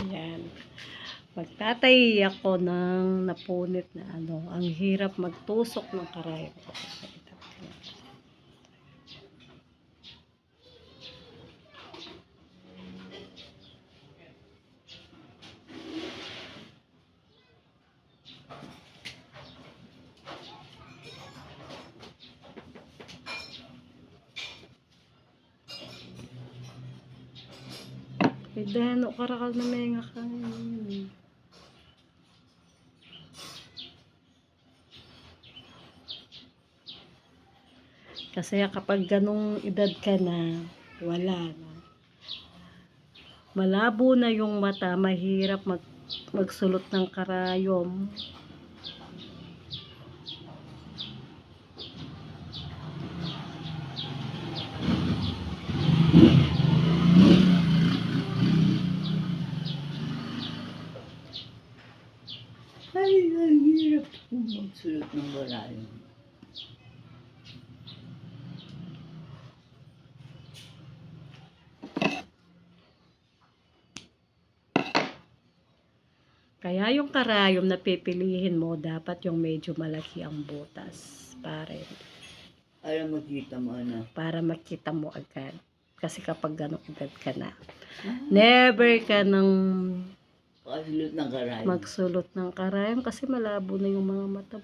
Ayan. Magtatayi ako ng napunit na ano. Ang hirap magtusok ng karayom. Idano karakal na may nga kain. Kasi kapag ganong edad ka na, wala na. Malabo na yung mata, mahirap mag, magsulot ng karayom. Ay, ang hirap kung magsulot ng balayo. Kaya yung karayom na pipilihin mo, dapat yung medyo malaki ang butas. Pare, Para makita mo ano. para makita mo agad. Kasi kapag ganong edad ka na, never ka nang. Magsulot ng karayom kasi malabo na yung mga mata mo.